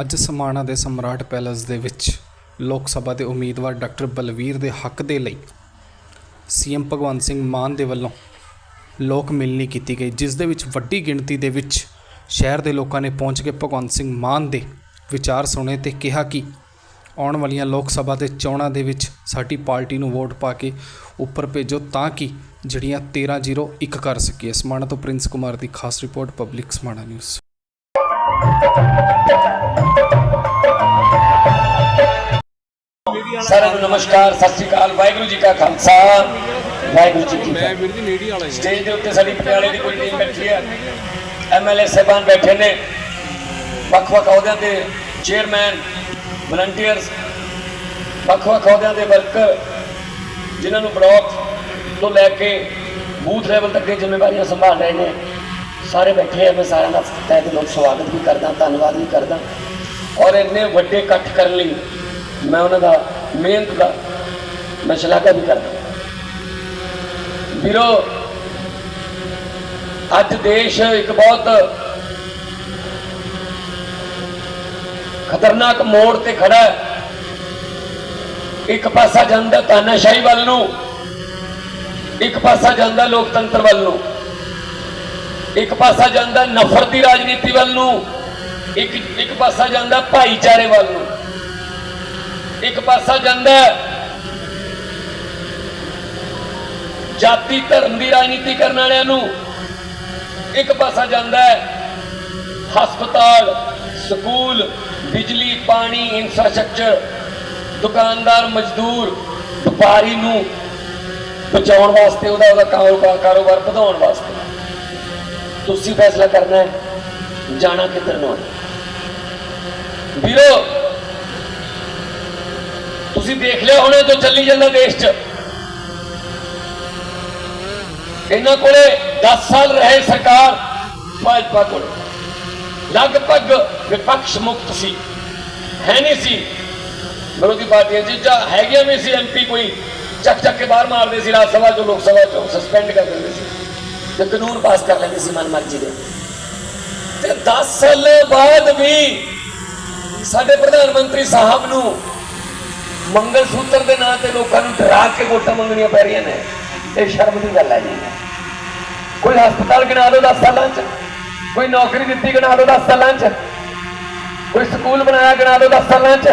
ਅੱਜ ਸਮਾਣਾ ਦੇ ਸਮਰਾਟ ਪੈਲੇਸ ਦੇ ਵਿੱਚ ਲੋਕ ਸਭਾ ਦੇ ਉਮੀਦਵਾਰ ਡਾਕਟਰ ਬਲਵੀਰ ਦੇ ਹੱਕ ਦੇ ਲਈ ਸੀਐਮ ਭਗਵੰਤ ਸਿੰਘ ਮਾਨ ਦੇ ਵੱਲੋਂ ਲੋਕ ਮਿਲਣੀ ਕੀਤੀ ਗਈ, ਜਿਸ ਦੇ ਵਿੱਚ ਵੱਡੀ ਗਿਣਤੀ ਦੇ ਵਿੱਚ ਸ਼ਹਿਰ ਦੇ ਲੋਕਾਂ ਨੇ ਪਹੁੰਚ ਕੇ ਭਗਵੰਤ ਸਿੰਘ ਮਾਨ ਦੇ ਵਿਚਾਰ ਸੁਣੇ ਤੇ ਕਿਹਾ ਕਿ ਆਉਣ ਵਾਲੀਆਂ ਲੋਕ ਸਭਾ ਦੇ ਚੋਣਾਂ ਦੇ ਵਿੱਚ ਸਾਡੀ ਪਾਰਟੀ ਨੂੰ ਵੋਟ ਪਾ ਕੇ ਉੱਪਰ ਭੇਜੋ ਤਾਂ ਕਿ ਜਿਹੜੀਆਂ 1301 ਕਰ ਸਕੀਏ। ਸਮਾਣਾ ਤੋਂ ਪ੍ਰਿੰਸ ਕੁਮਾਰ ਦੀ ਖਾਸ ਰਿਪੋਰਟ, ਪਬਲਿਕ ਸਮਾਣਾ ਨਿਊਜ਼। ਸਾਰਿਆਂ ਨੂੰ ਨਮਸਕਾਰ ਸਤਿ ਸ੍ਰੀ ਅਕਾਲ ਵਾਹਿਗੁਰੂ ਜੀ ਕਾ ਖਾਲਸਾ ਵਾਹਿਗੁਰੂ ਜੀ ਕੀ ਮੈਂ ਵੀਰ ਜੀ ਨੇੜੀ ਵਾਲਾ ਹੀ ਸਟੇਜ ਦੇ ਉੱਤੇ ਸਾਡੀ ਪਟਿਆਲੇ ਦੀ ਕੋਈ ਟੀਮ ਬੈਠੀ ਹੈ ਐਮਐਲਏ ਸਾਹਿਬਾਨ ਬੈਠੇ ਨੇ। ਵੱਖ-ਵੱਖ ਅਹੁਦਿਆਂ ਤੇ ਚੇਅਰਮੈਨ ਵਲੰਟੀਅਰਸ ਵੱਖ-ਵੱਖ ਅਹੁਦਿਆਂ ਦੇ ਵਰਕਰ ਜਿਨ੍ਹਾਂ ਨੂੰ ਬਲਾਕ ਤੋਂ ਲੈ ਕੇ ਬੂਥ ਲੈਵਲ ਤੱਕ ਦੀਆਂ ਜ਼ਿੰਮੇਵਾਰੀਆਂ ਸੰਭਾਲ ਰਹੇ ਨੇ। ਸਾਰੇ ਬੈਠੇ ਆ ਮੈਂ ਸਾਰਿਆਂ ਦਾ ਤਹਿ ਦਿਲੋਂ ਸਵਾਗਤ ਵੀ ਕਰਦਾ ਧੰਨਵਾਦ ਵੀ ਕਰਦਾ। ਔਰ ਇੰਨੇ ਵੱਡੇ ਇਕੱਠ ਕਰਨ ਲਈ ਮੈਂ ਉਹਨਾਂ ਦਾ ਮਿਹਨਤ ਦਾ ਮੈਂ ਸ਼ਲਾਘਾ ਵੀ ਕਰਦਾ। ਵੀਰੋ, ਅੱਜ ਦੇਸ਼ ਇੱਕ ਬਹੁਤ ਖਤਰਨਾਕ ਮੋੜ ਤੇ ਖੜਾ ਹੈ। ਇੱਕ ਪਾਸਾ ਜਾਂਦਾ ਤਾਨਾਸ਼ਾਹੀ ਵੱਲ ਨੂੰ, ਇੱਕ ਪਾਸਾ ਜਾਂਦਾ ਲੋਕਤੰਤਰ ਵੱਲ ਨੂੰ, ਇੱਕ ਪਾਸਾ ਜਾਂਦਾ ਨਫ਼ਰਤ ਦੀ ਰਾਜਨੀਤੀ ਵੱਲ ਨੂੰ, ਇੱਕ ਇੱਕ ਪਾਸਾ ਜਾਂਦਾ ਭਾਈਚਾਰੇ ਵੱਲ ਨੂੰ। ਇੱਕ ਪਾਸਾ ਜਾਂਦਾ ਜਾਤੀ, ਧਰਮ ਦੀ ਰਾਜਨੀਤੀ ਕਰਨ ਵਾਲਿਆਂ ਨੂੰ ਇੱਕ ਪਾਸਾ ਜਾਂਦਾ ਹਸਪਤਾਲ, ਸਕੂਲ, ਬਿਜਲੀ, ਪਾਣੀ ਇਨਫਰਾਸਟ੍ਰਕਚਰ ਦੁਕਾਨਦਾਰ, ਮਜ਼ਦੂਰ, ਵਪਾਰੀ ਨੂੰ ਬਚਾਉਣ ਵਾਸਤੇ ਉਹਦਾ ਉਹਦਾ ਕਾਰੋਬਾਰ ਕਾਰੋਬਾਰ ਵਧਾਉਣ ਵਾਸਤੇ। ਤੁਸੀਂ ਫੈਸਲਾ ਕਰਨਾ ਹੈ, ਜਾਣਾ ਕਿੱਧਰ ਨੂੰ ਹੈ? ਵੀਰੋ ਤੁਸੀਂ ਦੇਖ ਲਿਆ ਹੋਣਾ ਜੋ ਚੱਲੀ ਜਾਂਦਾ ਦੇਸ਼ 'ਚ ਇਹਨਾਂ ਕੋਲੇ 10 ਸਾਲ ਰਹੇ ਸਰਕਾਰ ਭਾਜਪਾ ਕੋਲ ਲਗਭਗ ਵਿਪਕਸ਼ ਮੁਕਤ ਸੀ ਹੈ ਨਹੀਂ ਸੀ ਵਿਰੋਧੀ ਪਾਰਟੀਆਂ ਜਿੱਜਾ ਹੈਗੀਆਂ ਵੀ ਸੀ ਐਮਪੀ ਕੋਈ ਚੱਕ ਚੱਕ ਕੇ ਬਾਹਰ ਮਾਰਦੇ ਸੀ ਰਾਜ ਸਭਾ ਚੋਂ ਲੋਕ ਸਭਾ ਚੋਂ ਸਸਪੈਂਡ ਕਰ ਦਿੰਦੇ ਸੀ ਤੇ ਕਾਨੂੰਨ ਪਾਸ ਕਰ ਲੈਂਦੇ ਸੀ ਮਨਮਰਜ਼ੀ ਦੇ ਤੇ 10 ਸਾਲ ਬਾਅਦ ਵੀ ਸਾਡੇ ਪ੍ਰਧਾਨ ਮੰਤਰੀ ਸਾਹਿਬ ਨੂੰ ਮੰਗਲ ਸੂਤਰ ਦੇ ਨਾਂ ਤੇ ਲੋਕਾਂ ਨੂੰ ਡਰਾ ਕੇ ਵੋਟਾਂ ਮੰਗਣੀਆਂ ਪੈ ਰਹੀਆਂ ਨੇ। ਇਹ ਸ਼ਰਮ ਦੀ ਗੱਲ ਹੈ ਜੀ। ਕੋਈ ਹਸਪਤਾਲ ਗਿਣਾ ਦਿਓ 10 ਸਾਲਾਂ 'ਚ। ਕੋਈ ਨੌਕਰੀ ਦਿੱਤੀ ਗਿਣਾ ਦਿਓ 10 ਸਾਲਾਂ 'ਚ। ਕੋਈ ਸਕੂਲ ਬਣਾਇਆ ਗਿਣਾ ਦਿਓ 10 ਸਾਲਾਂ 'ਚ।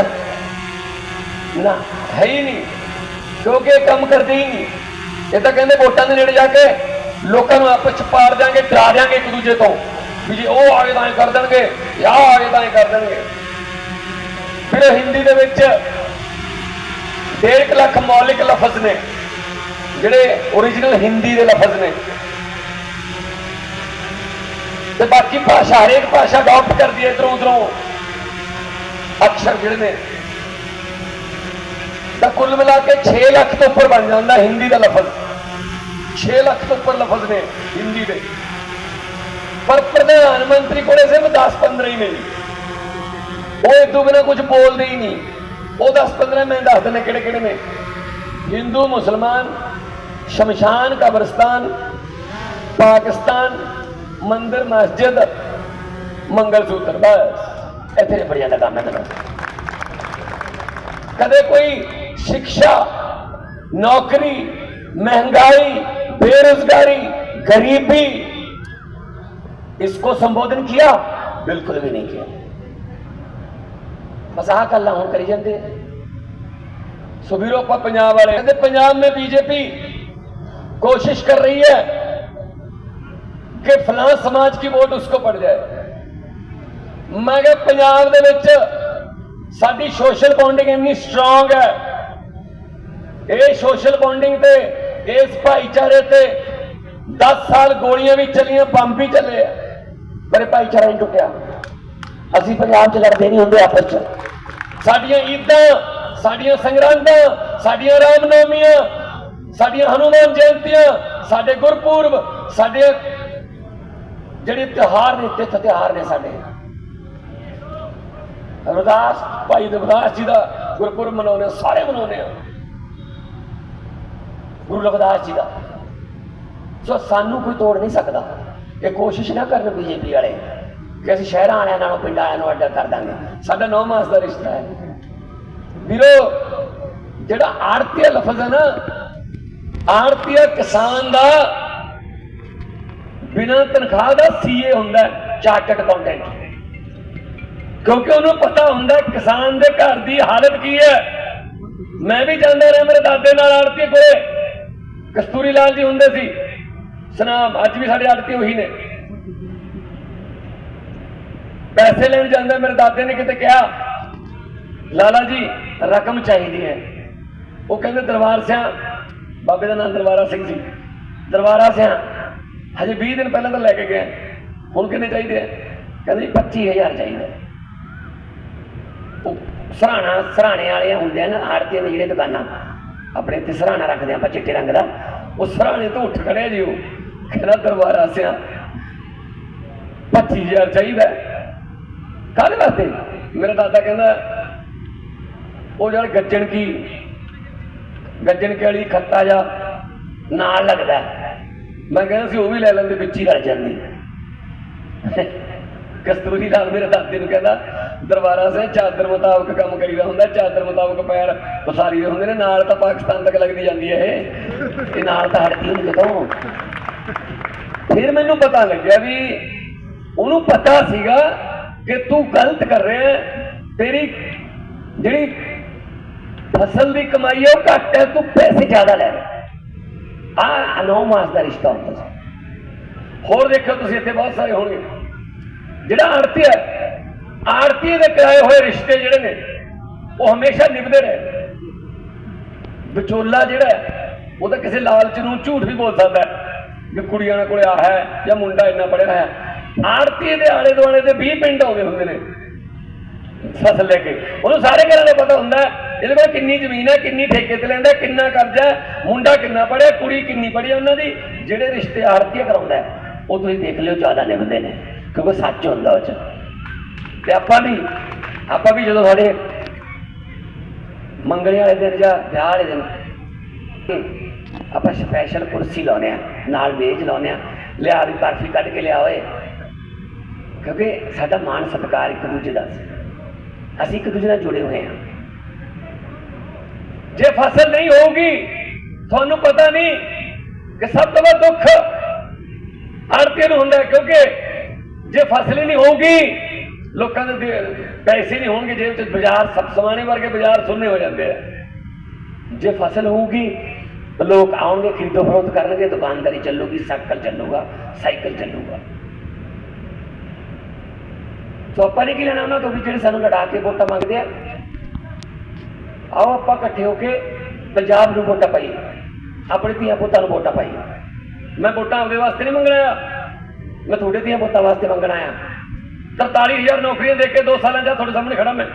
ਨਾ, ਹੈ ਹੀ ਨਹੀਂ। ਕਿਉਂਕਿ ਇਹ ਕੰਮ ਕਰਦੇ ਹੀ ਨਹੀਂ। ਇਹ ਤਾਂ ਕਹਿੰਦੇ ਵੋਟਾਂ ਦੇ ਨੇੜੇ ਜਾ ਕੇ ਲੋਕਾਂ ਨੂੰ ਆਪਸ 'ਚ ਪਾੜ ਦਿਆਂਗੇ, ਡਰਾ ਦਿਆਂਗੇ ਇੱਕ ਦੂਜੇ ਤੋਂ। ਵੀ ਜੇ ਉਹ ਆਗੇ ਤਾਂ ਕਰ ਦੇਣਗੇ, ਜਾਂ ਆਹ ਆਗੇ ਤਾਂ ਕਰ ਦੇਣਗੇ। ਫਿਰ ਹਿੰਦੀ ਦੇ ਵਿੱਚ ਡੇਢ ਕੁ ਲੱਖ ਮੌਲਿਕ ਲਫ਼ਜ਼ ਨੇ, ਜਿਹੜੇ origignal ਹਿੰਦੀ ਦੇ ਲਫ਼ਜ਼ ਨੇ। ਤੇ ਬਾਕੀ ਭਾਸ਼ਾ, ਹਰੇਕ ਭਾਸ਼ਾ ਅਡਾਪਟ ਕਰਦੀ ਹੈ ਇਧਰੋਂ ਉਧਰੋਂ। ਅਕਸ਼ਰ ਜਿਹੜੇ ਨੇ, ਤਾਂ ਕੁੱਲ ਮਿਲਾ ਕੇ 6 ਲੱਖ ਤੋਂ ਉੱਪਰ ਬਣ ਜਾਂਦਾ ਹਿੰਦੀ ਦਾ ਲਫ਼ਜ਼। 6 ਲੱਖ ਤੋਂ ਉੱਪਰ ਲਫ਼ਜ਼ ਨੇ ਹਿੰਦੀ ਦੇ। ਪਰ ਪ੍ਰਧਾਨ ਮੰਤਰੀ ਕੋਲੇ ਸਿਰਫ 10 15 ਹੀ ਨੇ ਉਹ ਇਦੋਂ ਬਿਨਾ ਕੁਝ ਬੋਲਦੇ ਹੀ ਨਹੀਂ। وہ دس پندرہ میں دس ਦਿੰਦੇ کہڑے کہڑے میں ہندو، مسلمان، شمشان، قبرستان، پاکستان، مندر، مسجد منگل سوتر بس اتنے بڑی کا کام ہے کدے کوئی شکشا، نوکری، مہنگائی بے روزگاری غریبی، اس کو سمبودن کیا؟ بالکل بھی نہیں کیا۔ ਆਹ ਗੱਲਾਂ ਹੁਣ ਕਰੀ ਜਾਂਦੇ ਆ। ਸੋ ਵੀਰੋ ਆਪਾਂ ਪੰਜਾਬ ਵਾਲੇ ਕਹਿੰਦੇ ਪੰਜਾਬ में बीजेपी कोशिश कर रही है कि फलां समाज की वोट उसको पड़ जाए ਮੈਂ ਕਿਹਾ ਪੰਜਾਬ ਦੇ ਵਿੱਚ ਸਾਡੀ ਸੋਸ਼ਲ ਬੌਂਡਿੰਗ ਇੰਨੀ ਸਟਰੋਂਗ ਹੈ ਇਹ ਸੋਸ਼ਲ ਬੌਂਡਿੰਗ ਤੇ ਇਸ ਭਾਈਚਾਰੇ ਤੇ 10 ਸਾਲ ਗੋਲੀਆਂ ਵੀ ਚੱਲੀਆਂ ਬੰਬ ਵੀ ਚੱਲੇ ਆ ਪਰ ਇਹ ਭਾਈਚਾਰਾ ਨਹੀਂ ਟੁੱਟਿਆ ਅਸੀਂ ਪੰਜਾਬ 'ਚ ਲੜਦੇ ਨਹੀਂ ਹੁੰਦੇ ਆਪਸ 'ਚ ਸਾਡੀਆਂ ਈਦਾਂ, ਸਾਡੀਆਂ ਸੰਗਰਾਂਦਾਂ, ਸਾਡੀਆਂ ਰਾਮਨੌਮੀਆਂ, ਸਾਡੀਆਂ ਹਨੂਮਾਨ ਜਯੰਤੀਆਂ, ਸਾਡੇ ਗੁਰਪੁਰਬ, ਸਾਡੇ ਜਿਹੜੇ ਤਿਉਹਾਰ ਨੇ, ਤਿੱਥ ਤਿਉਹਾਰ ਨੇ ਸਾਡੇ। ਰਵਿਦਾਸ ਭਾਈ ਰਵਿਦਾਸ ਜੀ ਦਾ ਗੁਰਪੁਰਬ ਮਨਾਉਂਦੇ ਸਾਰੇ ਮਨਾਉਂਦੇ ਆ ਗੁਰੂ ਰਵਿਦਾਸ ਜੀ ਦਾ। ਸੋ ਸਾਨੂੰ ਕੋਈ ਤੋੜ ਨਹੀਂ ਸਕਦਾ। ਇਹ ਕੋਸ਼ਿਸ਼ ਨਾ ਕਰਨ ਬੀਜੇਪੀ ਵਾਲੇ। ਕਿ ਅਸੀਂ ਸ਼ਹਿਰਾਂ ਵਾਲਿਆਂ ਨਾਲੋਂ ਪਿੰਡਾਂ ਵਾਲਿਆਂ ਨੂੰ ਅੱਡ ਕਰ ਦਾਂਗੇ। ਸਾਡਾ 9 ਮਾਸ ਦਾ ਰਿਸ਼ਤਾ ਹੈ। ਵੀਰੋ, ਜਿਹੜਾ ਆੜਤੀਆ ਲਫ਼ਜ਼ ਹੈ ਨਾ, ਆੜਤੀਆ ਕਿਸਾਨ ਦਾ ਬਿਨਾਂ ਤਨਖਾਹ ਦਾ ਸੀਏ ਹੁੰਦਾ ਚਾਰਟਰਡ ਅਕਾਊਂਟੈਂਟ। ਕਿਉਂਕਿ ਉਹਨੂੰ ਪਤਾ ਹੁੰਦਾ ਕਿਸਾਨ ਦੇ ਘਰ ਦੀ ਹਾਲਤ ਕੀ ਹੈ। ਮੈਂ ਵੀ ਜਾਂਦਾ ਰਿਹਾ ਮੇਰੇ ਦਾਦੇ ਨਾਲ ਆੜਤੀ ਕੋਲੇ। ਕਸਤੂਰੀ ਲਾਲ ਜੀ ਹੁੰਦੇ ਸੀ। ਸਨਾਮ, ਅੱਜ ਵੀ ਸਾਡੇ ਆੜਤੀ ਉਹੀ ਨੇ। ਪੈਸੇ ਲੈਣ ਜਾਂਦਾ, ਮੇਰੇ ਦਾਦੇ ਨੇ ਕਿਤੇ ਕਿਹਾ, ਲਾਲਾ ਜੀ, ਰਕਮ ਚਾਹੀਦੀ ਹੈ। ਉਹ ਕਹਿੰਦੇ, ਦਰਬਾਰ ਸਿਆ, ਬਾਬੇ ਦਾ ਨਾਮ ਦਰਬਾਰਾ ਸਿੰਘ ਸੀ ਦਰਬਾਰਾ ਸਿਆ, ਹਜੇ 20 ਦਿਨ ਪਹਿਲਾਂ ਤਾਂ ਲੈ ਕੇ ਗਏ। ਹੁਣ ਕਿੰਨੇ ਚਾਹੀਦੇ ਆ? ਕਹਿੰਦੇ ਜੀ 25000 ਚਾਹੀਦਾ। ਉਹ ਸਰਾਣਾ, ਸਰਾਣੇ ਵਾਲੇ ਹੁੰਦੇ ਆ ਨਾ, ਆੜਤੀਆਂ ਦੇ ਜਿਹੜੇ ਦੁਕਾਨਾਂ, ਆਪਣੇ ਇੱਥੇ ਸਰਾਣਾ ਰੱਖਦੇ ਆ ਆਪਾਂ ਚਿੱਟੇ ਰੰਗ ਦਾ। ਉਹ ਸਰਾਣੇ ਤੋਂ ਉੱਠ ਖੜਿਆ ਜੀ ਉਹ। ਕਹਿੰਦਾ, ਦਰਬਾਰਾ ਸਿਆਂ 25000 ਚਾਹੀਦਾ। ਕਾਹਦੇ ਵਾਸਤੇ? ਮੇਰਾ ਦਾਦਾ ਕਹਿੰਦਾ, ਉਹ ਜਿਹੜਾ ਗੱਜਣ ਕੀ, ਗੱਜਣ ਕੇ ਵਾਲੀ ਖੱਤਾ ਜਾ ਨਾਲ ਲੱਗਦਾ ਮੈਂ ਕਹਿੰਦਾ ਸੀ, ਉਹ ਵੀ ਲੈ ਲੈਂਦੇ, ਵਿੱਚ ਹੀ ਰਲ ਜਾਂਦੀ ਕਸਤੂਰੀ ਲਾਲ ਮੇਰੇ ਦਾਦੇ ਨੂੰ ਕਹਿੰਦਾ, ਦਰਬਾਰਾ ਸੇ ਚਾਦਰ ਮੁਤਾਬਕ ਕੰਮ ਕਰੀਦਾ ਹੁੰਦਾ, ਚਾਦਰ ਮੁਤਾਬਕ ਪੈਰ ਪਸਾਰੀ ਦੇ ਹੁੰਦੇ ਨੇ, ਨਾਲ ਤਾਂ ਪਾਕਿਸਤਾਨ ਤੱਕ ਲੱਗਦੀ ਜਾਂਦੀ ਹੈ ਇਹ। ਇਹ ਨਾਲ ਤਾਂ ਹਟਦੀ ਨਹੀਂ ਜਦੋਂ ਫਿਰ ਮੈਨੂੰ ਪਤਾ ਲੱਗਿਆ ਵੀ ਉਹਨੂੰ ਪਤਾ ਸੀਗਾ ਕਿ ਤੂੰ ਗਲਤ ਕਰ ਰਿਹਾ ਤੇਰੀ ਜਿਹੜੀ ਫਸਲ ਦੀ ਕਮਾਈ ਹੈ, ਉਹ ਘੱਟ ਹੈ। ਤੂੰ ਪੈਸੇ ਜ਼ਿਆਦਾ ਲੈ ਰਿਹਾ ਆ ਨੌ ਮਾਸ ਦਾ ਰਿਸ਼ਤਾ ਹੁੰਦਾ ਸੀ। ਹੋਰ ਦੇਖੋ ਤੁਸੀਂ, ਇੱਥੇ ਬਹੁਤ ਸਾਰੇ ਹੋਣਗੇ। ਜਿਹੜਾ ਆੜਤੀ ਹੈ ਆੜਤੀ ਦੇ ਕਰਾਏ ਹੋਏ ਰਿਸ਼ਤੇ ਜਿਹੜੇ ਨੇ, ਉਹ ਹਮੇਸ਼ਾ ਨਿਭਦੇ ਰਹੇ। ਵਿਚੋਲਾ ਜਿਹੜਾ ਉਹ ਤਾਂ ਕਿਸੇ ਲਾਲਚ ਨੂੰ ਝੂਠ ਵੀ ਬੋਲ ਸਕਦਾ ਹੈ। ਕਿ ਕੁੜੀਆਂ ਦੇ ਕੋਲੇ ਆ ਹੈ ਜਾਂ ਮੁੰਡਾ ਇੰਨਾ ਪੜਿਆ ਹੋਇਆ ਹੈ। ਆੜਤੀ ਦੇ ਆਲੇ ਦੁਆਲੇ ਦੇ 20 ਪਿੰਡ ਆਉਂਦੇ ਹੁੰਦੇ ਨੇ। ਫਸਲ ਲੈ ਕੇ। ਉਹਨੂੰ ਸਾਰੇ ਘਰਾਂ ਦਾ ਪਤਾ ਹੁੰਦਾ ਇਹਦੇ ਕੋਲ ਕਿੰਨੀ ਜ਼ਮੀਨ ਹੈ, ਕਿੰਨੀ ਠੇਕੇ ਤੇ ਲੈਂਦਾ ਕਿੰਨਾ ਕਰਜ਼ਾ ਮੁੰਡਾ ਕਿੰਨਾ ਪੜਿਆ ਕੁੜੀ ਕਿੰਨੀ ਪੜ੍ਹੀ ਹੈ, ਉਹਨਾਂ ਦੀ ਜਿਹੜੇ ਰਿਸ਼ਤੇ ਆੜਤੀਆ ਕਰਾਉਂਦਾ ਉਹ ਤੁਸੀਂ ਦੇਖ ਲਿਓ, ਜ਼ਿਆਦਾ ਨਿਭਦੇ ਨੇ, ਕਿਉਂਕਿ ਸੱਚ ਹੁੰਦਾ ਉਹ ਚ। ਤੇ ਆਪਾਂ ਵੀ ਆਪਾਂ ਵੀ ਜਦੋਂ ਸਾਡੇ ਮੰਗਣੇ ਵਾਲੇ ਦਿਨ ਜਾਂ ਵਿਆਹ ਵਾਲੇ ਦਿਨ, ਆਪਾਂ ਸਪੈਸ਼ਲ ਕੁਰਸੀ ਲਾਉਨੇ ਆ ਨਾਲ ਮੇਜ਼ ਲਾਉਨੇ ਆ ਲਿਆ ਵੀ ਬਰਫੀ ਕੱਢ ਕੇ ਲਿਆ ਓਏ ਕਿਉਂਕਿ ਸਾਡਾ ਮਾਣ ਸਤਿਕਾਰ ਇੱਕ ਦੂਜੇ ਦਾ ਸੀ। ਅਸੀਂ ਇੱਕ ਦੂਜੇ ਨਾਲ ਜੁੜੇ ਹੋਏ ਹਾਂ। ਜੇ ਫਸਲ ਨਹੀਂ ਹੋਊਗੀ, ਤੁਹਾਨੂੰ ਪਤਾ ਨਹੀਂ ਕਿ ਸਭ ਤੋਂ ਵੱਧ ਦੁੱਖ ਆੜਤੀ ਨੂੰ ਹੁੰਦਾ ਕਿਉਂਕਿ ਜੇ ਫਸਲ ਹੀ ਨਹੀਂ ਹੋਊਗੀ, ਲੋਕਾਂ ਦੇ ਪੈਸੇ ਨਹੀਂ ਹੋਣਗੇ, ਜੇਬ 'ਚ ਬਾਜ਼ਾਰ, ਸਭ ਸਮਾਨੇ ਵਰਗੇ ਬਾਜ਼ਾਰ ਸੁੰਨੇ ਹੋ ਜਾਂਦੇ ਆ। ਜੇ ਫਸਲ ਹੋਊਗੀ, ਲੋਕ ਆਉਣਗੇ ਖਰੀਦੋ ਫਰੋਖਤ ਕਰਨਗੇ, ਦੁਕਾਨਦਾਰੀ ਚੱਲੂਗੀ, ਸਾਈਕਲ ਚੱਲੂਗਾ ਸਾਈਕਲ ਚੱਲੂਗਾ। ਸੋ ਆਪਾਂ ਨੇ ਕੀ ਲੈਣਾ ਉਹਨਾਂ ਤੋਂ ਵੀ ਜਿਹੜੇ ਸਾਨੂੰ ਲੜਾ ਕੇ ਵੋਟਾਂ ਮੰਗਦੇ ਆ। ਆਓ ਆਪਾਂ ਇਕੱਠੇ ਹੋ ਕੇ ਪੰਜਾਬ ਨੂੰ ਵੋਟਾਂ ਪਾਈਏ। ਆਪਣੇ ਧੀਆਂ ਪੁੱਤਾਂ ਨੂੰ ਵੋਟਾਂ ਪਾਈਏ। ਮੈਂ ਵੋਟਾਂ ਆਪਦੇ ਵਾਸਤੇ ਨਹੀਂ ਮੰਗਣਾ ਆ ਮੈਂ ਤੁਹਾਡੇ ਧੀਆਂ ਪੁੱਤਾਂ ਵਾਸਤੇ ਮੰਗਣਾ ਆ 43000 ਨੌਕਰੀਆਂ ਦੇ ਕੇ 2 ਸਾਲਾਂ ਦਾ ਤੁਹਾਡੇ ਸਾਹਮਣੇ ਖੜਾ ਮੈਂ।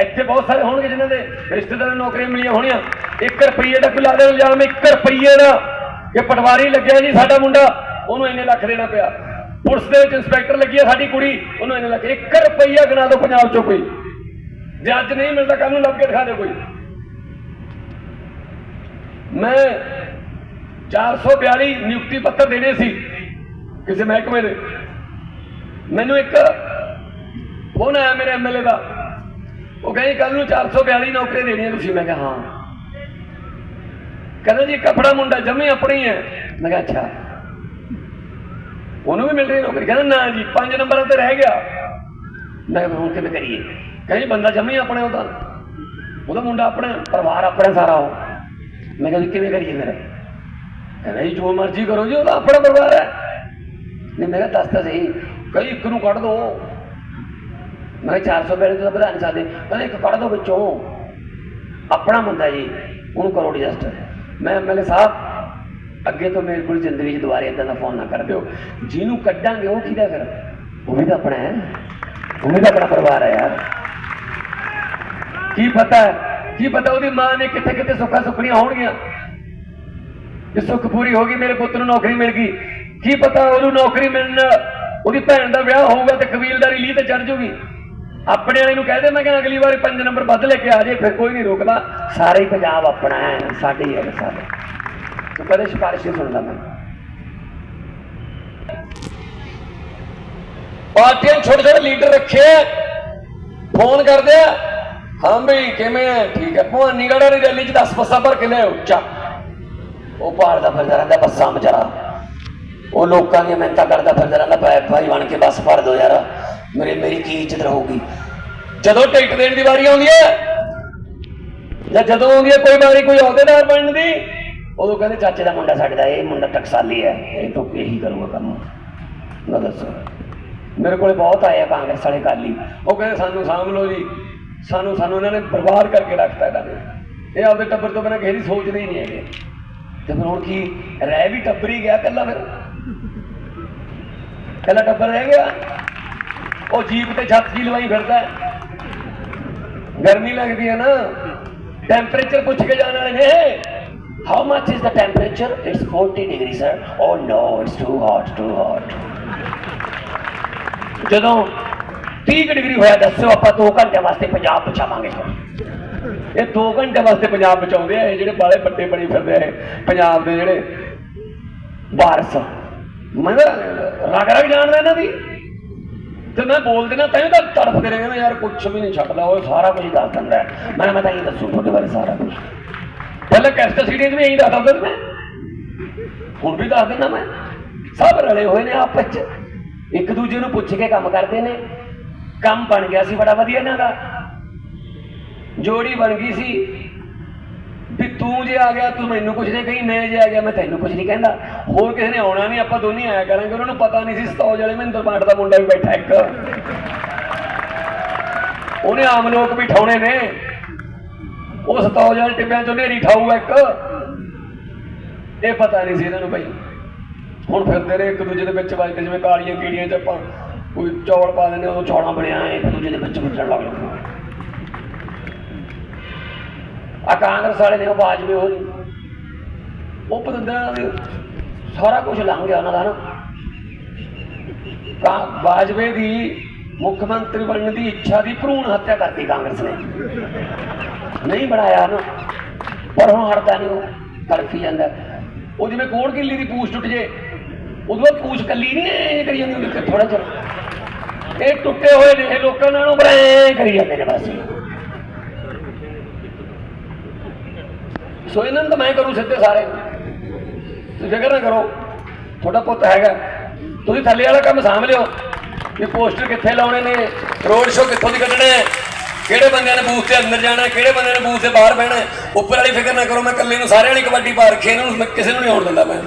ਇੱਥੇ ਬਹੁਤ ਸਾਰੇ ਹੋਣਗੇ ਜਿਨ੍ਹਾਂ ਦੇ ਰਿਸ਼ਤੇਦਾਰਾਂ ਨੂੰ ਨੌਕਰੀਆਂ ਮਿਲੀਆਂ ਹੋਣੀਆਂ। 1 ਰੁਪਈਏ ਦਾ ਕੋਈ ਲਾ ਦੇ ਇਲਜ਼ਾਮ 1 ਰੁਪਈਏ ਦਾ। ਕਿ ਪਟਵਾਰੀ ਲੱਗਿਆ ਜੀ ਸਾਡਾ ਮੁੰਡਾ, ਉਹਨੂੰ ਇੰਨੇ ਲੱਖ ਦੇਣਾ ਪਿਆ। ਪੁਲਿਸ ਦੇ ਵਿੱਚ ਇੰਸਪੈਕਟਰ ਲੱਗੀ ਹੈ ਸਾਡੀ ਕੁੜੀ, ਉਹਨੂੰ ਇੰਨੇ ਲੱਖ 1 ਰੁਪਈਆ ਗਿਣਾ ਦਿਓ ਪੰਜਾਬ ਚੋਂ ਕੋਈ। ਜੇ ਅੱਜ ਨਹੀਂ ਮਿਲਦਾ ਕੱਲ ਨੂੰ ਲੱਭ ਕੇ ਦਿਖਾ ਦਿਓ ਕੋਈ। ਮੈਂ 442 ਨਿਯੁਕਤੀ ਪੱਤਰ ਦੇਣੇ ਸੀ ਕਿਸੇ ਮਹਿਕਮੇ ਦੇ। ਮੈਨੂੰ ਇੱਕ ਫੋਨ ਆਇਆ ਮੇਰੇ ਐਮਐਲਏ ਦਾ। ਉਹ ਕਹਿੰਦੇ ਕੱਲ ਨੂੰ 442 ਨੌਕਰੀਆਂ ਦੇਣੀਆਂ ਤੁਸੀਂ। ਮੈਂ ਕਿਹਾ, ਹਾਂ। ਕਹਿੰਦਾ, ਜੀ, ਕਪੜਾ ਮੁੰਡਾ ਜਮੇ ਆਪਣੀ ਹੈ। ਮੈਂ ਕਿਹਾ, ਅੱਛਾ। ਉਹਨੂੰ ਵੀ ਮਿਲ ਰਹੀ ਨੌਕਰੀ ਕਹਿੰਦਾ, ਨਾ ਜੀ, ਪੰਜ ਨੰਬਰਾਂ ਤੇ ਰਹਿ ਗਿਆ। ਮੈਂ ਕਿਹਾ, ਹੁਣ ਕਿਵੇਂ ਕਰੀਏ? ਕਹਿੰਦੇ ਬੰਦਾ ਜਮੇ ਆਪਣੇ ਉਹਦਾ ਉਹਦਾ ਮੁੰਡਾ ਆਪਣਾ, ਪਰਿਵਾਰ ਆਪਣਾ ਸਾਰਾ ਉਹ। ਮੈਂ ਕਿਹਾ, ਜੀ, ਕਿਵੇਂ ਕਰੀਏ ਫਿਰ? ਕਹਿੰਦਾ, ਜੀ, ਜੋ ਮਰਜ਼ੀ ਕਰੋ ਜੀ, ਉਹਦਾ ਆਪਣਾ ਪਰਿਵਾਰ ਹੈ। ਨਹੀਂ, ਮੈਂ ਕਿਹਾ, ਦੱਸ ਤਾਂ ਸਹੀ। ਕਈ ਇੱਕ ਨੂੰ ਕੱਢ ਦੋ। ਮੈਂ ਕਿਹਾ 400 ਬੈਲੇ ਤੋਂ ਵਧਾ ਨਹੀਂ ਸਕਦੇ। ਕਹਿੰਦਾ, ਇੱਕ ਕੱਢ ਦੋ ਵਿੱਚੋਂ। ਆਪਣਾ ਬੰਦਾ ਜੀ। ਉਹਨੂੰ ਕਰੋ ਰਜਿਸਟਰ ਮੈਂ ਐਮਐਲਏ ਸਾਹਿਬ ਅੱਗੇ ਤੋਂ ਮੇਰੇ ਕੋਲ ਜ਼ਿੰਦਗੀ 'ਚ ਦੁਬਾਰੇ ਇਦਾਂ ਦਾ ਫੋਨ ਨਾ ਕਰ ਦਿਓ। ਜਿਹਨੂੰ ਕੱਢਾਂਗੇ, ਉਹ ਕਿਹਦਾ ਫਿਰ? ਉਹ ਵੀ ਤਾਂ ਆਪਣਾ ਹੈ। ਉਹ ਵੀ ਤਾਂ ਆਪਣਾ ਪਰਿਵਾਰ ਹੈ ਯਾਰ। ਕੀ ਪਤਾ? ਕੀ ਪਤਾ ਉਹਦੀ ਮਾਂ ਨੇ ਕਿੱਥੇ ਕਿੱਥੇ ਸੁੱਖਾ ਸੁੱਖਣੀਆਂ ਹੋਣਗੀਆਂ? ਕਿ ਸੁੱਖ ਪੂਰੀ ਹੋ ਗਈ, ਮੇਰੇ ਪੁੱਤ ਨੂੰ ਨੌਕਰੀ ਮਿਲ ਗਈ। ਕੀ ਪਤਾ ਉਹਨੂੰ ਨੌਕਰੀ ਮਿਲਣ, ਉਹਦੀ ਭੈਣ ਦਾ ਵਿਆਹ ਹੋਊਗਾ ਤੇ ਕਬੀਲਦਾਰੀ ਲਈ ਤੇ ਚੜ ਜੂਗੀ। ਆਪਣੇ ਵਾਲੇ ਨੂੰ ਕਹਿ ਦੇ, ਮੈਂ ਕਿਹਾ ਅਗਲੀ ਵਾਰੀ 5 ਨੰਬਰ ਵੱਧ ਲੈ ਕੇ ਆ ਜੇ ਫਿਰ ਕੋਈ ਨਹੀਂ ਰੋਕਦਾ। ਸਾਰੇ ਹੀ ਪੰਜਾਬ ਆਪਣਾ ਹੈ, ਸਾਡੇ ਹੀ ਹੈ ਸਾਰੇ। ਕਦੇ ਸਿਫਾਰਿਸ਼ ਨਹੀਂ ਸੁਣਦਾ ਮੈਂ। ਪਾਰਟੀਆਂ ਛੋਟੇ ਛੋਟੇ ਲੀਡਰ ਰੱਖੇ ਫੋਨ ਕਰਦੇ ਆ। ਹਾਂ ਬਈ, ਕਿਵੇਂ ਆ? ਠੀਕ ਹੈ ਭਵਾਨੀਗੜ੍ਹ ਵਾਲੀ ਰੈਲੀ 'ਚ 10 ਬੱਸਾਂ ਭਰ ਕੇ ਲਿਆਓ। ਚੱਕ ਉਹ ਭਾਰਦਾ ਫਿਰਦਾ ਰਹਿੰਦਾ ਬੱਸਾਂ ਵਿਚਾਰਾ। ਉਹ ਲੋਕਾਂ ਦੀਆਂ ਮਿਹਨਤਾਂ ਕਰਦਾ ਫਿਰਦਾ ਰਹਿੰਦਾ। ਭਾਈ ਭਾਈ ਬਣ ਕੇ ਬੱਸ ਭਰ ਦੋ ਯਾਰ। ਮੇਰੇ, ਮੇਰੀ ਕੀ ਇੱਜ਼ਤ ਰਹੂਗੀ? ਜਦੋਂ ਟਿਕਟ ਦੇਣ ਦੀ ਵਾਰੀ ਆਉਂਦੀ ਹੈ, ਜਾਂ ਜਦੋਂ ਆਉਂਦੀ ਹੈ, ਕੋਈ ਵਾਰੀ ਕੋਈ ਅਹੁਦੇਦਾਰ ਬਣਨ ਦੀ? ਉਦੋਂ ਕਹਿੰਦੇ ਚਾਚੇ ਦਾ ਮੁੰਡਾ ਸਾਡੇ ਦਾ ਇਹ ਮੁੰਡਾ ਟਕਸਾਲੀ ਹੈ, ਇਹ ਤੋਂ ਇਹੀ ਕਰੂਗਾ ਕੰਮ। ਮੈਂ ਦੱਸੋ। ਮੇਰੇ ਕੋਲੇ ਬਹੁਤ ਆਏ ਆ ਕਾਂਗਰਸ ਵਾਲੇ ਕਾਲੀ ਉਹ ਕਹਿੰਦੇ, ਸਾਨੂੰ ਸਾਂਭ ਲਓ ਜੀ। ਸਾਨੂੰ ਸਾਨੂੰ ਇਹਨਾਂ ਨੇ ਬਰਬਾਦ ਕਰਕੇ ਰੱਖਤਾ ਇਹਨਾਂ ਨੇ। ਇਹ ਆਪਦੇ ਟੱਬਰ ਤੋਂ ਬਿਨਾਂ ਕਿਸੇ ਦੀ ਸੋਚਦੇ ਹੀ ਨਹੀਂ ਹੈਗੇ। ਤੇ ਫਿਰ ਹੁਣ ਕੀ, ਰਹਿ ਵੀ ਟੱਬਰ ਹੀ ਗਿਆ ਕੱਲਾ ਫਿਰ? ਕੱਲਾ ਟੱਬਰ ਰਹਿ ਗਿਆ। ਉਹ ਜੀਪ ਤੇ ਛੱਤ ਜੀ ਲਵਾਈ ਫਿਰਦਾ। ਗਰਮੀ ਲੱਗਦੀ ਹੈ ਨਾ। ਟੈਂਪਰੇਚਰ ਪੁੱਛ ਕੇ ਜਾਣ ਵਾਲੇ ਨੇ। How much is the temperature it's 40 degree sir oh no it's too hot too hot ਜਦੋਂ 30 ਡਿਗਰੀ ਹੋਇਆ ਦੱਸੋ ਆਪਾਂ 2 ਘੰਟੇ ਵਾਸਤੇ ਪੰਜਾਬ ਬਚਾਵਾਂਗੇ ਇਹ 2 ਘੰਟੇ ਵਾਸਤੇ ਪੰਜਾਬ ਬਚਾਉਂਦੇ ਆ, ਇਹ ਜਿਹੜੇ ਬਾਲੇ ਪੱਟੇ ਬਣੀ ਫਿਰਦੇ ਆ ਪੰਜਾਬ ਦੇ ਜਿਹੜੇ ਵਾਰਸ। ਮੈਂ ਤਾਂ ਰਗ ਰਗ ਜਾਣਦਾ ਇਹਨਾਂ ਦੀ। ਤੇ ਮੈਂ ਬੋਲਦੇ ਨਾ ਤੈਨੂੰ ਤਾਂ ਤੜਫਦੇ ਰਹਿੰਦੇ ਯਾਰ ਕੁਝ ਵੀ ਨਹੀਂ ਛੱਡਦਾ, ਉਹ ਸਾਰਾ ਕੁਝ ਦੱਸ ਦਿੰਦਾ। ਮੈਂ ਮੈਂ ਤਾਂ ਇਹ ਦੱਸੂ ਤੁਹਾਡੇ ਬਾਰੇ ਸਾਰਾ ਕੁਝ ਪਹਿਲਾਂ ਕੈਸਟ ਸੀਰੀਜ਼ ਵੀ ਇਹੀ ਦੱਸਦਾ ਹੁੰਦਾ ਮੈਂ ਹੁਣ ਵੀ ਦੱਸ ਦਿੰਦਾ ਮੈਂ। ਸਭ ਰਲੇ ਹੋਏ ਨੇ ਆਪਸ ਚ। ਇੱਕ ਦੂਜੇ ਨੂੰ ਪੁੱਛ ਕੇ ਕੰਮ ਕਰਦੇ ਨੇ। ਕੰਮ ਬਣ ਗਿਆ ਸੀ ਬੜਾ ਵਧੀਆ ਇਹਨਾਂ ਦਾ। ਜੋੜੀ ਬਣ ਗਈ ਸੀ। ਵੀ ਤੂੰ ਜੇ ਆ ਗਿਆ, ਤੂੰ ਮੈਨੂੰ ਕੁਝ ਨਹੀਂ ਕਹੀ, ਮੈਂ ਜੇ ਆ ਗਿਆ, ਮੈਂ ਤੈਨੂੰ ਕੁਝ ਨਹੀਂ ਕਹਿੰਦਾ। ਹੋਰ ਕਿਸੇ ਨੇ ਆਉਣਾ ਨਹੀਂ, ਆਪਾਂ ਦੋਨੇ ਆਇਆ ਕਰਾਂਗੇ। ਉਹਨਾਂ ਨੂੰ ਪਤਾ ਨਹੀਂ ਸੀ, ਸਤੌਜ ਵਾਲੇ ਮਹਿੰਦਰ ਪਾਠ ਦਾ ਮੁੰਡਾ ਵੀ ਬੈਠਾ ਇੱਕ। ਉਹਨੇ ਆਮ ਲੋਕ ਵੀ ਠਾਉਣੇ ਨੇ। ਉਹ ਸਤੌਜ ਟਿੱਬਿਆਂ ਚੋਂ ਨੇਰੀ ਠਾਊਗਾ ਇੱਕ। ਇਹ ਪਤਾ ਨਹੀਂ ਸੀ ਇਹਨਾਂ ਨੂੰ ਭਾਈ ਹੁਣ ਫਿਰਦੇ ਰਹੇ ਇੱਕ ਦੂਜੇ ਦੇ ਵਿੱਚ ਵੱਜਦੇ, ਜਿਵੇਂ ਕਾਲੀਆਂ ਕੀੜੀਆਂ ਚ ਆਪਾਂ ਕੋਈ ਚੌਲ ਪਾ ਦਿੰਦੇ ਉਦੋਂ ਚੌਲਾਂ ਬਣਿਆ ਇੱਕ ਦੂਜੇ ਦੇ ਵਿੱਚ ਵੱਜਣ ਲੱਗ ਜਾਂਦੇ ਆ। ਕਾਂਗਰਸ ਵਾਲੇ ਨੇ ਉਹ ਬਾਜਵੇ ਹੋ ਉਹ ਪਤੰਦਰਾਂ ਦੇ ਸਾਰਾ ਕੁਝ ਲੰਘ ਗਿਆ ਉਹਨਾਂ ਦਾ ਨਾ। ਬਾਜਵੇ ਦੀ ਮੁੱਖ ਮੰਤਰੀ ਬਣਨ ਦੀ ਇੱਛਾ ਦੀ ਭਰੂਣ ਹੱਤਿਆ ਕਰਤੀ ਕਾਂਗਰਸ ਨੇ। ਨਹੀਂ ਬਣਾਇਆ ਨਾ। ਪਰ ਹੁਣ ਹਟਦਾ ਨਹੀਂ ਉਹ, ਤੜਫੀ ਜਾਂਦਾ। ਉਹ ਜਿਵੇਂ ਕੋੜ ਕਿੱਲੀ ਦੀ ਪੂਛ ਟੁੱਟ ਜੇ, ਉਦੋਂ ਬਾਅਦ ਪੂਛ ਕੱਲੀ ਨਹੀਂ ਐ ਕਰੀ ਜਾਂਦੀ ਹੁੰਦੀ ਥੋੜਾ ਚਿਰ। ਇਹ ਟੁੱਟੇ ਹੋਏ ਨੇ, ਇਹ ਲੋਕਾਂ ਨਾਲੋਂ ਬੜੇ ਕਰੀ ਜਾਂਦੇ ਨੇ ਬਸ। ਸੋ ਇਹਨਾਂ ਨੂੰ ਤਾਂ ਮੈਂ ਕਰੂ ਸਿੱਧੇ ਸਾਰੇ। ਤੁਸੀਂ ਫਿਕਰ ਨਾ ਕਰੋ, ਤੁਹਾਡਾ ਪੁੱਤ ਹੈਗਾ। ਤੁਸੀਂ ਥੱਲੇ ਵਾਲਾ ਕੰਮ ਸਾਂਭ ਲਿਓ। ਵੀ ਪੋਸਟਰ ਕਿੱਥੇ ਲਾਉਣੇ ਨੇ? ਰੋਡ ਸ਼ੋ ਕਿੱਥੋਂ ਦੀ ਕੱਢਣਾ? ਹੈ ਕਿਹੜੇ ਬੰਦਿਆਂ ਨੇ ਬੂਥ ਦੇ ਅੰਦਰ ਜਾਣਾ? ਕਿਹੜੇ ਬੰਦਿਆਂ ਨੇ ਬੂਥ ਦੇ ਬਾਹਰ ਬਹਿਣਾ? ਉੱਪਰ ਵਾਲੀ ਫਿਕਰ ਨਾ ਕਰੋ, ਮੈਂ ਇਕੱਲੇ ਨੂੰ ਸਾਰਿਆਂ ਵਾਲੀ ਕਬੱਡੀ ਪਾ ਰੱਖੀ, ਇਹਨਾਂ ਨੂੰ ਮੈਂ ਕਿਸੇ ਨੂੰ ਨਹੀਂ ਆਉਣ ਦਿੰਦਾ ਮੈਂ।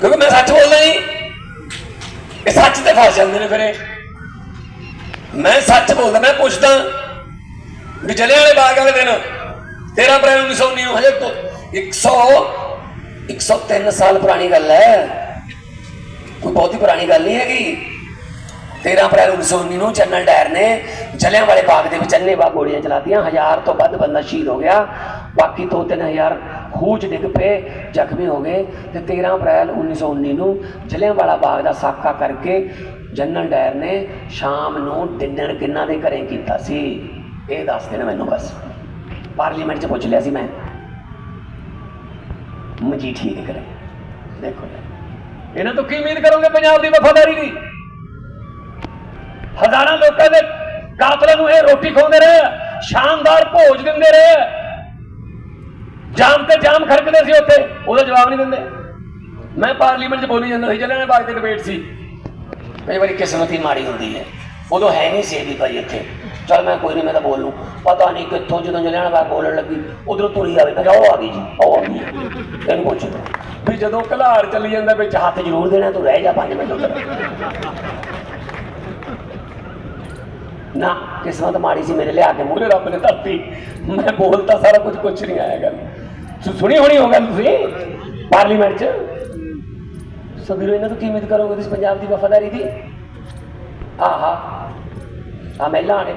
ਕਿਉਂਕਿ ਮੈਂ ਸੱਚ ਬੋਲਦਾ ਨਹੀਂ ਇਹ ਸੱਚ ਤੇ ਫਸ ਜਾਂਦੇ ਨੇ ਫਿਰ ਇਹ। ਮੈਂ ਸੱਚ ਬੋਲਦਾ, ਮੈਂ ਪੁੱਛਦਾ ਵੀ ਜਲਿਆਂ ਵਾਲੇ ਬਾਗ ਵਾਲੇ ਦਿਨ 13 ਅਪ੍ਰੈਲ 1919 ਨੂੰ ਹਜੇ ਤੋਂ 100 103 ਸਾਲ ਪੁਰਾਣੀ ਗੱਲ ਹੈ। ਕੋਈ ਬਹੁਤੀ ਪੁਰਾਣੀ ਗੱਲ ਨਹੀਂ ਹੈਗੀ। 13 ਅਪ੍ਰੈਲ 1919 ਨੂੰ ਜਨਰਲ ਡਾਇਰ ਨੇ ਜਲਿਆਂ ਵਾਲੇ ਬਾਗ ਦੇ ਵਿੱਚ ਅੰਨੇਵਾਹ ਗੋਲੀਆਂ ਚਲਾਤੀਆਂ। ਹਜ਼ਾਰ ਤੋਂ ਵੱਧ ਬੰਦਾ ਸ਼ਹੀਦ ਹੋ ਗਿਆ। ਬਾਕੀ ਤੋਂ 3000 ਖੂਹ 'ਚ ਡਿੱਗ ਪਏ, ਜ਼ਖਮੀ ਹੋ ਗਏ। ਤੇ 13 ਅਪ੍ਰੈਲ 1919 ਨੂੰ ਜਲਿਆਂ ਵਾਲਾ ਬਾਗ ਦਾ ਸਾਕਾ ਕਰਕੇ ਜਨਰਲ ਡਾਇਰ ਨੇ ਸ਼ਾਮ ਨੂੰ ਡਿਨਰ ਕਿੰਨਾ ਦੇ ਘਰੇ ਕੀਤਾ ਸੀ? ਇਹ ਦੱਸ ਦੇਣਾ ਮੈਨੂੰ ਬਸ। ਪਾਰਲੀਮੈਂਟ 'ਚ ਪੁੱਛ ਲਿਆ ਸੀ ਮੈਂ। ਮਜੀਠੀ ਦੇ ਘਰੇ। ਦੇਖੋ ਇਹਨਾਂ ਤੋਂ ਕੀ ਉਮੀਦ ਕਰੋਗੇ ਪੰਜਾਬ ਦੀ ਵਫਾਦਾਰੀ ਦੀ? ਹਜ਼ਾਰਾਂ ਲੋਕਾਂ ਦੇ ਕਾਤਲਾਂ ਨੂੰ ਇਹ ਰੋਟੀ ਖਵਾਉਂਦੇ ਰਹੇ, ਸ਼ਾਨਦਾਰ ਭੋਜ ਦਿੰਦੇ ਰਹੇ। ਜਾਮ ਤੇ ਜਾਮ ਖੜਕਦੇ ਸੀ ਉੱਥੇ, ਉਹਦਾ ਜਵਾਬ ਨਹੀਂ ਦਿੰਦੇ। ਮੈਂ ਪਾਰਲੀਮੈਂਟ 'ਚ ਬੋਲੀ ਜਾਂਦਾ ਸੀ ਜਲਿਆਂਵਾਲੇ ਬਾਗ ਤੇ ਡਿਬੇਟ ਸੀ। ਕਈ ਵਾਰੀ ਕਿਸਮਤ ਹੀ ਮਾੜੀ ਹੁੰਦੀ ਹੈ। ਉਦੋਂ ਹੈ ਨਹੀਂ ਸੀ ਇਹਦੀ ਭਾਈ ਇੱਥੇ। ਚਲ ਮੈਂ ਕੋਈ ਨਹੀਂ, ਮੈਂ ਤਾਂ ਬੋਲ ਲੂੰ ਪਤਾ ਨਹੀਂ ਕਿੱਥੋਂ ਜਦੋਂ ਜਲਿਆਣਾ ਬਾਗ ਬੋਲਣ ਲੱਗੀ, ਉਧਰੋਂ ਤੁਰੀ ਆਵੇ ਮੈਂ ਕਿਹਾ ਉਹ ਆ ਗਈ ਜੀ, ਉਹ ਆ ਗਈ। ਇਹਨੂੰ ਪੁੱਛ। ਲਓ। ਵੀ ਜਦੋਂ ਘਲਾਰ ਚੱਲੀ ਜਾਂਦਾ ਵਿੱਚ ਹੱਥ ਜ਼ਰੂਰ ਦੇਣਾ, ਤੂੰ ਰਹਿ ਜਾ 5 ਮਿੰਟ ਉੱਧਰ। ਨਾ, ਕਿਸਮਤ ਮਾੜੀ ਸੀ ਮੇਰੇ, ਲਿਆ ਕੇ ਮੂਹਰੇ ਰੱਬ ਨੇ ਧਰਤੀ। ਮੈਂ ਬੋਲਤਾ ਸਾਰਾ ਕੁਝ ਕੁਝ ਨਹੀਂ ਆਇਆ ਗੱਲ। ਸੁਣੀ ਹੋਣੀ ਹੋ ਗੱਲ ਤੁਸੀਂ? ਪਾਰਲੀਮੈਂਟ 'ਚ? ਸਭੀਰੋ ਇਹਨਾਂ ਤੋਂ ਕੀ ਉਮੀਦ ਕਰੋਗੇ ਤੁਸੀਂ ਪੰਜਾਬ ਦੀ ਵਫਾਦਾਰੀ ਦੀ? ਆਹਾ ਆ ਮਹਿਲਾ ਨੇ।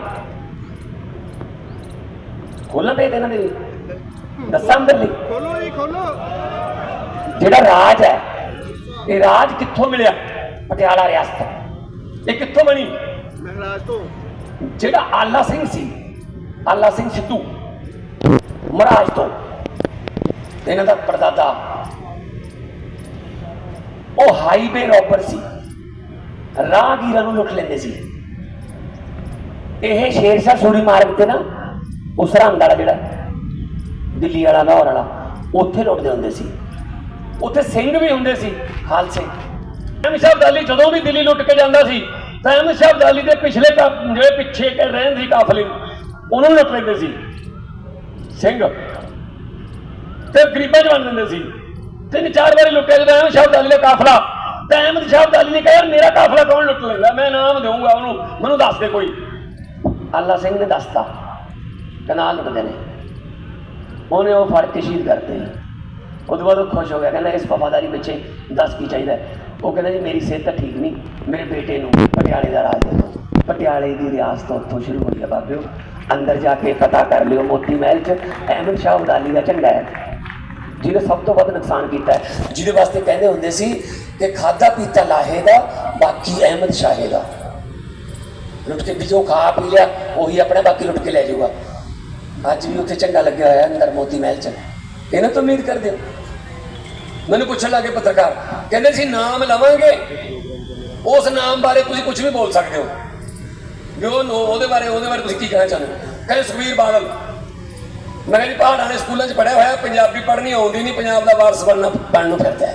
ਖੋਲਣਾ ਪਏ ਇਹਨਾਂ ਦੇ ਵੀ। ਦੱਸਾਂ ਅੰਦਰ ਲਈ ਖੋਲੋ ਜੀ ਖੋਲੋ ਜਿਹੜਾ ਰਾਜ ਹੈ ਇਹ ਰਾਜ ਕਿੱਥੋਂ ਮਿਲਿਆ? ਪਟਿਆਲਾ ਰਿਆਸਤ ਇਹ ਕਿੱਥੋਂ ਬਣੀ? ਮਹਾਰਾਜ ਤੋਂ। ਜਿਹੜਾ ਆਲਾ ਸਿੰਘ ਸੀ ਆਲਾ ਸਿੰਘ ਸਿੱਧੂ ਮਹਾਰਾਜ ਤੋਂ। ਇਹਨਾਂ ਦਾ ਪਰਦਾਦਾ ਉਹ ਹਾਈਵੇ ਰੋਬਰ ਸੀ। ਰਾਹਗੀਰਾਂ ਨੂੰ ਲੁੱਟ ਲੈਂਦੇ ਸੀ। ਇਹ ਸ਼ੇਰਸ਼ਾਹ ਸੂਰੀ ਮਾਰਗ ਤੇ ਨਾ ਉਸ ਸਰਹੰਦ ਵਾਲਾ ਜਿਹੜਾ ਦਿੱਲੀ ਵਾਲਾ ਲਾਹੌਰ ਵਾਲਾ ਉੱਥੇ ਲੁੱਟਦੇ ਹੁੰਦੇ ਸੀ। ਉੱਥੇ ਸਿੰਘ ਵੀ ਹੁੰਦੇ ਸੀ, ਖਾਲਸੇ। ਅਹਿਮਦ ਸ਼ਾਹ ਅਬਦਾਲੀ ਜਦੋਂ ਵੀ ਦਿੱਲੀ ਲੁੱਟ ਕੇ ਜਾਂਦਾ ਸੀ, ਤਾਂ ਅਹਿਮਦ ਸ਼ਾਹ ਅਬਦਾਲੀ ਦੇ ਪਿਛਲੇ ਜਿਹੜੇ ਪਿੱਛੇ ਕੇ ਰਹਿਣ ਸੀ ਕਾਫਲੇ, ਉਹਨਾਂ ਨੂੰ ਲੁੱਟ ਲੈਂਦੇ ਸੀ। ਸਿੰਘ। ਤੇ ਗਰੀਬਾਂ ਚ ਬਣ ਦਿੰਦੇ ਸੀ। ਤਿੰਨ ਚਾਰ ਵਾਰੀ ਲੁੱਟਿਆ ਜਦੋਂ ਅਹਿਮਦ ਸ਼ਾਹ ਅਬਦਾਲੀ ਦਾ ਕਾਫਲਾ, ਤਾਂ ਅਹਿਮਦ ਸ਼ਾਹ ਅਬਦਾਲੀ ਨੇ ਕਿਹਾ, ਯਾਰ, ਮੇਰਾ ਕਾਫਲਾ ਕੌਣ ਲੁੱਟ ਲੈਂਦਾ? ਮੈਂ ਨਾਮ ਦੇਵਾਂਗਾ ਉਹਨੂੰ। ਮੈਨੂੰ ਦੱਸ ਦੇ ਕੋਈ। ਅੱਲਾ ਸਿੰਘ ਨੇ ਦੱਸਤਾ। ਕਨਾਲ ਲੁੱਟਦੇ ਨੇ। ਉਹਨੇ ਉਹ ਫੜ ਕੇ ਸ਼ਹੀਦ ਕਰਤੇ। ਉਹਦੇ ਬਾਅਦ ਉਹ ਖੁਸ਼ ਹੋ ਗਿਆ, ਕਹਿੰਦਾ ਇਸ ਵਫਾਦਾਰੀ ਪਿੱਛੇ ਦੱਸ ਕੀ ਚਾਹੀਦਾ ਉਹ ਕਹਿੰਦਾ ਜੀ ਮੇਰੀ ਸਿਹਤ ਤਾਂ ਠੀਕ ਨਹੀਂ, ਮੇਰੇ ਬੇਟੇ ਨੂੰ ਪਟਿਆਲੇ ਦਾ ਰਾਜ ਦੇ ਦਿਓ। ਪਟਿਆਲੇ ਦੀ ਰਿਆਸਤ ਉੱਥੋਂ ਸ਼ੁਰੂ ਹੋਈ ਹੈ ਬਾਬਿਓ। ਅੰਦਰ ਜਾ ਕੇ ਪਤਾ ਕਰ ਲਿਓ ਮੋਤੀ ਮਹਿਲ 'ਚ, ਅਹਿਮਦ ਸ਼ਾਹ ਅਬਦਾਲੀ ਦਾ ਝੰਡਾ ਹੈ। ਜਿਹਨੇ ਸਭ ਤੋਂ ਵੱਧ ਨੁਕਸਾਨ ਕੀਤਾ ਜਿਹਦੇ ਵਾਸਤੇ ਕਹਿੰਦੇ ਹੁੰਦੇ ਸੀ ਕਿ ਖਾਦਾ ਪੀਤਾ ਲਾਹੇ ਦਾ, ਬਾਕੀ ਅਹਿਮਦ ਸ਼ਾਹੇ ਦਾ। ਲੁੱਟ ਕੇ ਵੀ ਜੋ ਖਾ ਪੀ ਲਿਆ, ਉਹੀ ਆਪਣਾ ਬਾਕੀ ਲੁੱਟ ਕੇ ਲੈ ਜਾਊਗਾ। ਅੱਜ ਵੀ ਉੱਥੇ ਚੰਗਾ ਲੱਗਿਆ ਹੋਇਆ ਅੰਦਰ ਮੋਤੀ ਮਹਿਲ ਚ। ਇਹਨਾਂ ਤੋਂ ਉਮੀਦ ਕਰਦੇ ਹੋ। ਮੈਨੂੰ ਪੁੱਛਣ ਲੱਗੇ ਪੱਤਰਕਾਰ। ਕਹਿੰਦੇ ਸੀ ਨਾਮ ਲਵਾਂਗੇ। ਉਸ ਨਾਮ ਬਾਰੇ ਤੁਸੀਂ ਕੁਝ ਵੀ ਬੋਲ ਸਕਦੇ ਹੋ। ਵੀ ਉਹ ਉਹਦੇ ਬਾਰੇ ਉਹਦੇ ਬਾਰੇ ਤੁਸੀਂ ਕੀ ਕਹਿਣਾ ਚਾਹੁੰਦੇ ਹੋ? ਕਹਿੰਦੇ ਸੁਖਬੀਰ ਬਾਦਲ। ਮੈਂ ਕਿਹਾ ਜੀ, ਪਹਾੜਾਂ ਦੇ ਸਕੂਲਾਂ 'ਚ ਪੜਿਆ ਹੋਇਆ, ਪੰਜਾਬੀ ਪੜ੍ਹਨੀ ਆਉਂਦੀ ਨਹੀਂ, ਪੰਜਾਬ ਦਾ ਵਾਰਸ ਬਣਨਾ ਬਣਨ ਨੂੰ ਫਿਰਦਾ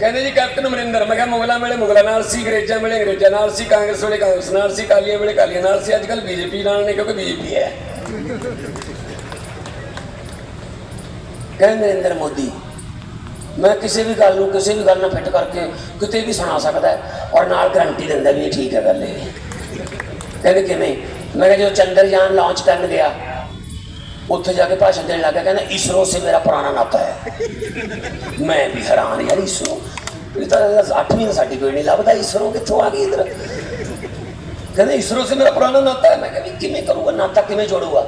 ਕਹਿੰਦੇ ਜੀ, ਕੈਪਟਨ ਅਮਰਿੰਦਰ, ਮੈਂ ਕਿਹਾ ਮੁਗਲਾਂ ਵੇਲੇ ਮੁਗਲਾਂ ਨਾਲ ਸੀ, ਅੰਗਰੇਜ਼ਾਂ ਵੇਲੇ ਅੰਗਰੇਜ਼ਾਂ ਨਾਲ ਸੀ, ਕਾਂਗਰਸ ਵੇਲੇ ਕਾਂਗਰਸ ਨਾਲ ਸੀ ਕਾਲੀਆਂ ਵੇਲੇ ਕਾਲੀਆਂ ਨਾਲ ਸੀ ਅੱਜ ਕੱਲ ਬੀਜੇਪੀ ਨਾਲ ਨੇ, ਕਿਉਂਕਿ ਬੀਜੇਪੀ ਹੈ। ਕਹਿੰਦੇ ਨਰਿੰਦਰ ਮੋਦੀ ਮੈਂ ਕਿਸੇ ਵੀ ਗੱਲ ਨੂੰ, ਕਿਸੇ ਵੀ ਗੱਲ ਨਾਲ ਫਿੱਟ ਕਰਕੇ ਕਿਤੇ ਵੀ ਸੁਣਾ ਸਕਦਾ ਹੈ ਔਰ ਨਾਲ ਗਰੰਟੀ ਦਿੰਦਾ ਵੀ ਇਹ ਠੀਕ ਹੈ ਗੱਲ ਇਹ। ਕਹਿੰਦੇ ਕਿਵੇਂ? ਮੈਂ ਕਿਹਾ ਜਦੋਂ ਚੰਦਰਯਾਨ ਲਾਂਚ ਕਰਨ ਗਿਆ, ਉੱਥੇ ਜਾ ਕੇ ਭਾਸ਼ਣ ਦੇਣ ਲੱਗਾ, ਕਹਿੰਦਾ ਇਸਰੋ ਸੇ ਮੇਰਾ ਪੁਰਾਣਾ ਨਾਤਾ ਹੈ। ਮੈਂ ਵੀ ਹੈਰਾਨ ਯਾਰ ਇਸਰੋ। ਇਹ ਤਾਂ 8ਵੀਂ ਦਾ ਸਰਟੀਫਿਕੇਟ ਨਹੀਂ ਲੱਭਦਾ, ਇਸਰੋ ਕਿੱਥੋਂ ਆ ਗਈ ਇਧਰ? ਕਹਿੰਦੇ ਇਸਰੋ ਸੇ ਮੇਰਾ ਪੁਰਾਣਾ ਨਾਤਾ ਹੈ। ਮੈਂ ਕਿਹਾ ਵੀ ਕਿਵੇਂ ਕਰੂਗਾ? ਨਾਤਾ ਕਿਵੇਂ ਜੋੜੂਗਾ?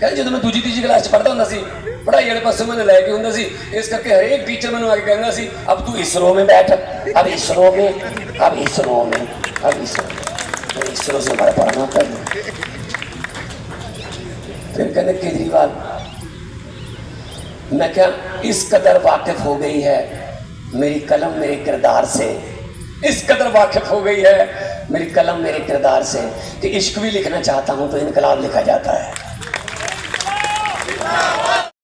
ਕਹਿੰਦੇ ਜਦੋਂ ਮੈਂ ਦੂਜੀ ਤੀਜੀ ਕਲਾਸ ਚ ਪੜ੍ਹਦਾ ਹੁੰਦਾ ਸੀ ਬੜਾ ਜਿਹੜੇ ਪਾਸੇ ਮੈਨੂੰ ਲੈ ਕੇ ਹੁੰਦਾ ਸੀ ਇਸ ਕਰਕੇ ਹਰੇਕ ਟੀਚਰ ਮੈਨੂੰ ਆ میں ਕਹਿੰਦਾ اب ਅਬ ਤੂੰ میں اب ਬੈਠ ਅਬ میں، اب اسرو میں، اب اسرو میں۔ ਇਸਰੋ سے ਹਮਾਰਾ پڑھنا ਪڑنا پھر کہنے کیجریوال، میں کیا اس قدر واقف ہو گئی ہے میری قلم میرے کردار سے۔ اس قدر واقف ہو گئی ہے میری قلم میرے کردار سے کہ عشق بھی لکھنا چاہتا ہوں تو انقلاب لکھا جاتا ہے۔